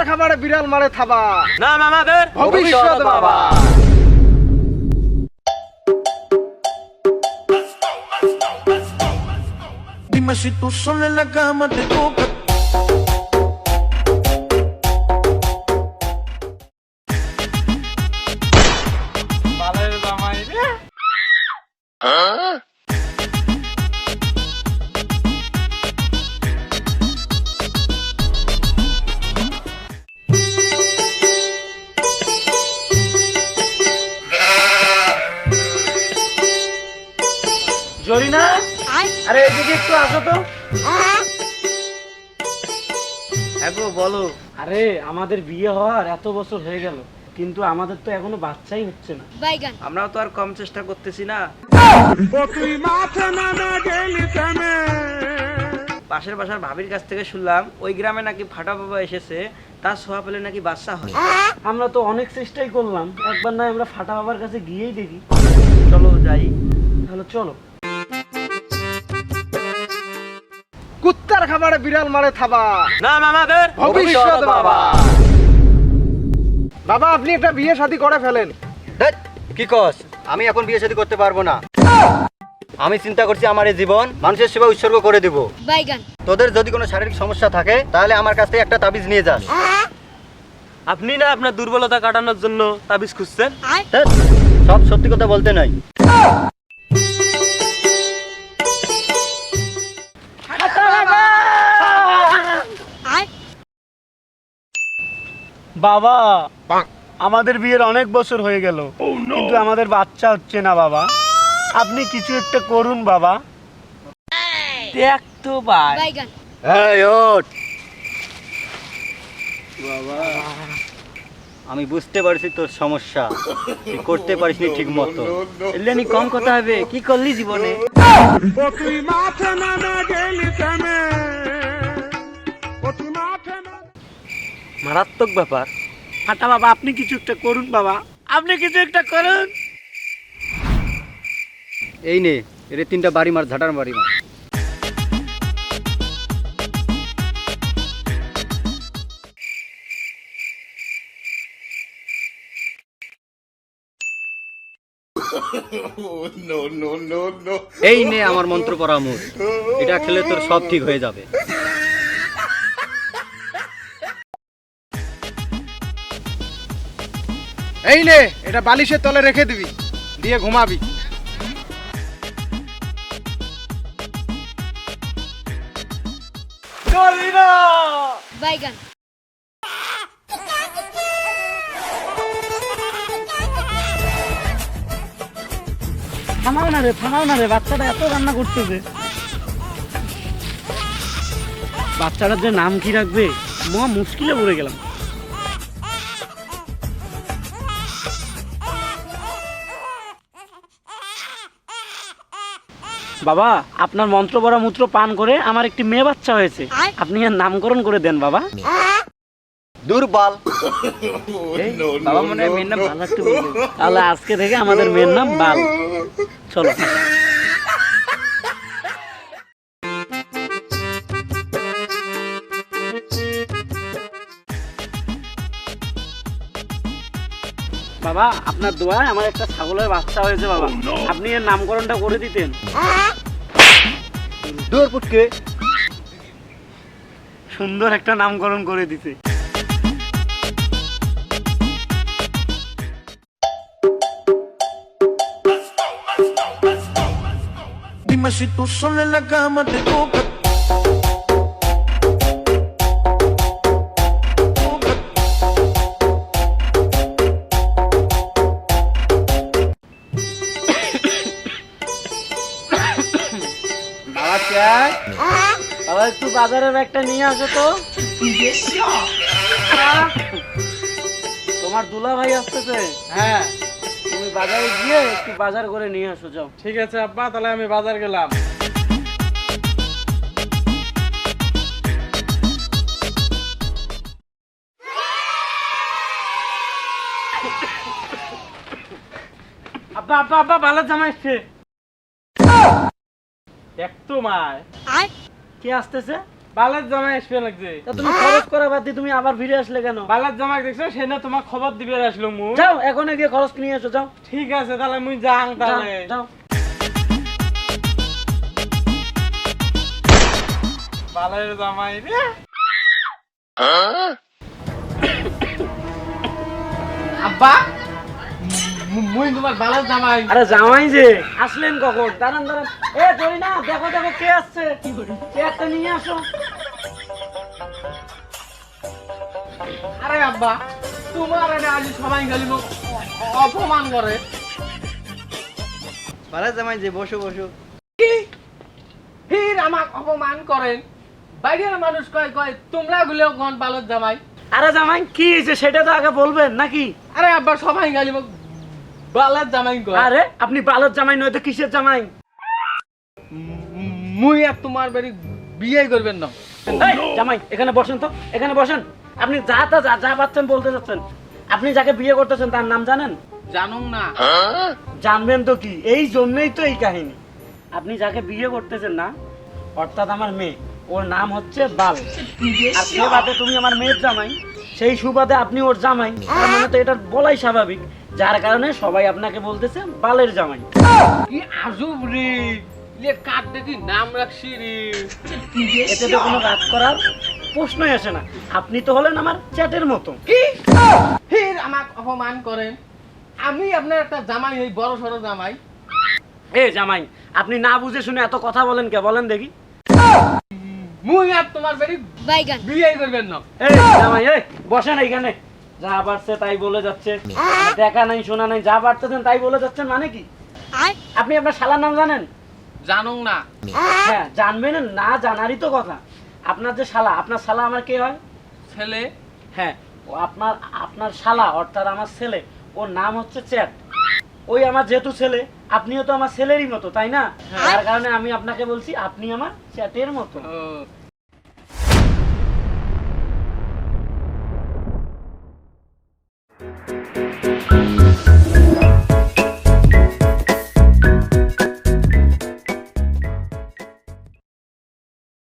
কুত্তার খাবারে বিড়াল মারে থাবা না আমাদের ভবিষ্যৎ বাবা Dime si tú solo en la cama te toca. Zarina আরে এদিকে একটু আসো তো। হ্যাঁ গো বলো। আরে আমাদের বিয়ে হওয়ার এত বছর হয়ে গেল কিন্তু আমাদের তো এখনও বাচ্চাই হচ্ছে না। বাইগান। আমরাও তো আর কম চেষ্টা করতেছি না। পাশের বাসার ভাবির কাছ থেকে শুনলাম ওই গ্রামে নাকি ফাটা বাবা এসেছে তার সোয়া পেলে নাকি বাচ্চা হয়। আমরা তো অনেক চেষ্টাই করলাম একবার না আমরা ফাটা বাবার কাছে গিয়েই দেখি। চলো যাই। তাহলে চলো। বিড়াল মারে থাবা। নাম আমাদের ভবিষ্যৎ বাবা। বাবা। আপনি একটা বিয়ে শাদী করে ফেলেন। ধ্যাৎ, কি কস? আমি এখন বিয়ে শাদী করতে পারব না। আমি চিন্তা করছি আমার এই জীবন মানুষের সেবা উৎসর্গ করে দেব। বাইগান। তোদের যদি কোনো শারীরিক সমস্যা থাকে তাহলে আমার কাছ থেকে একটা তাবিজ নিয়ে যাস। আপনি না আপনার দুর্বলতা কাটানোর জন্য তাবিজ খুঁজছেন? ধ্যাৎ, সব সত্যি কথা বলতে নাই। বাবা আমাদের বিয়ের অনেক বছর হয়ে গেল। কিন্তু আমাদের বাচ্চা হচ্ছে না বাবা। আপনি কিছু একটা করুন বাবা। দেখ তো ভাই। ওঠ। আমি বুঝতে পারছি তোর সমস্যা। তুই করতে পারিসনি ঠিক মতো। এলেনি কম কথা হবে। কি করলি জীবনে? মারাত্মক ব্যাপার। ফাটা বাবা আপনি কিছু একটা করুন বাবা। আপনি কিছু একটা করুন। এই নে এর তিনটা বাড়ি মার ঝাটার বাড়ি মার। এই নে আমার মন্ত্র পরামর্শ। এটা খেলে তোর সব ঠিক হয়ে যাবে। এই নে এটা বালিশের তলে রেখে দিবি দিয়ে ঘুমাবি। বাইগান। থামাও না রে থামাও না রে বাচ্চাটা এত রান্না করতেছে। বাচ্চাটার যে নাম কি রাখবে? মহা মুশকিলে পড়ে গেলাম। বাবা আপনার মন্ত্র বড়া মূত্র পান করে আমার একটি মেয়ে বাচ্চা হয়েছে। আপনি এর নামকরণ করে দেন বাবা। দুর্বল। বাবা মনে হয় মেয়ের নাম ভালো একটু তাহলে আজকে থেকে আমাদের মেয়ের নাম বাল। চলো। বাবা আপনার দোয়ায় আমার একটা ছাগলের বাচ্চা হয়েছে বাবা। আপনি এর নামকরণটা করে দিতেন। দূর পুটকে। সুন্দর একটা নামকরণ করে দিতে। Dime si tú sola en la cama te toca. বাবা একটু বাজারের ব্যাগটা নিয়ে আসো তো। তোমার দুলা ভাই আসতেছে। হ্যাঁ তুমি বাজারে গিয়ে একটু বাজার করে নিয়ে আসো যাও। ঠিক আছে আব্বা তাহলে আমি বাজার গেলাম। আব্বা আব্বা আব্বা ভালো জামা এসছে। এক তো মায় কে আসতেছে? বালার জামাই আসবে লাগছে তা তুমি খরচ করা বাদ দিয়ে তুমি আবার ফিরে আসলে কেন? বালার জামাই দেখছ সে না তোমার খবর দিবে আসলো মু যাও এখন গিয়ে খরচ নিয়ে এসো যাও। ঠিক আছে তাহলে মুই যাং যাও, তাহলে। যাও। বালার জামাই রে। আব্বা? মু- মুই তোমার বালার জামাই। আরে জামাই যে আসলেন কখন? দাঁড়ান দাঁড়ান। এ ধরি না দেখো দেখো কে আসছে? নিয়ে আসো। আরে আব্বা তোমার আরে আজ সবাই অপমান করে। ভালো জামাই যে বসো বসো। কি? ফির আমাক অপমান করেন। বাইরের মানুষ কয় কয় তোমরা গুলো কোন বালক জামাই? আরে জামাই কি হয়েছে? সেটা তো আগে বলবেন নাকি? আরে আব্বা সবাই মোক বালার জামাই আরে আপনি বালত জামাই নয় তো কিসের জামাই? মুই আর তোমার বাড়ি বিয়ে করবেন না। জামাই এখানে বসেন তো এখানে বসেন। আপনি যা তা যা যা পাচ্ছেন বলতে যাচ্ছেন। আপনি যাকে বিয়ে করতেছেন তার নাম জানেন? জানো না। জানবেন তো কি? এই জন্যই তো এই কাহিনী। আপনি যাকে বিয়ে করতেছেন না অর্থাৎ আমার মেয়ে ওর নাম হচ্ছে বাল। আর সে বাদে তুমি আমার মেয়ের জামাই। সেই সুবাদে আপনি ওর জামাই। তার মানে তো এটা বলাই স্বাভাবিক। যার কারণে সবাই আপনাকে বলতেছে বালের জামাই। কি আজব রে! লে কার দেখি নাম রাখছি রে। এতে তো কোনো রাগ করার প্রশ্নই আসে না। আপনি তো হলেন আমার চ্যাটের মতো। কি? ফির আমাক অপমান করেন আমি আপনার একটা জামাই ওই বড় সড়ো জামাই। এ জামাই আপনি না বুঝে শুনে এত কথা বলেন কে? বলেন দেখি। মুই আর তোমার বাড়ি বাইগান। বিয়ে করবেন না। এই জামাই এই বসেন এইখানে। যা পারছে তাই বলে যাচ্ছে। দেখা নাই শোনা নাই যা পারতেছেন তাই বলে যাচ্ছেন মানে কি? আপনি আপনার শালার নাম জানেন? জানো না। হ্যাঁ জানবেন না জানারই তো কথা। আপনার যে শালা আপনার শালা আমার কে হয়? ছেলে? হ্যাঁ ও আপনার আপনার শালা অর্থাৎ আমার ছেলে। ওর নাম হচ্ছে চ্যাট। ওই আমার যেহেতু ছেলে আপনিও তো আমার ছেলেরই মতো তাই না? তার কারণে আমি আপনাকে বলছি আপনি আমার চ্যাটের মতো।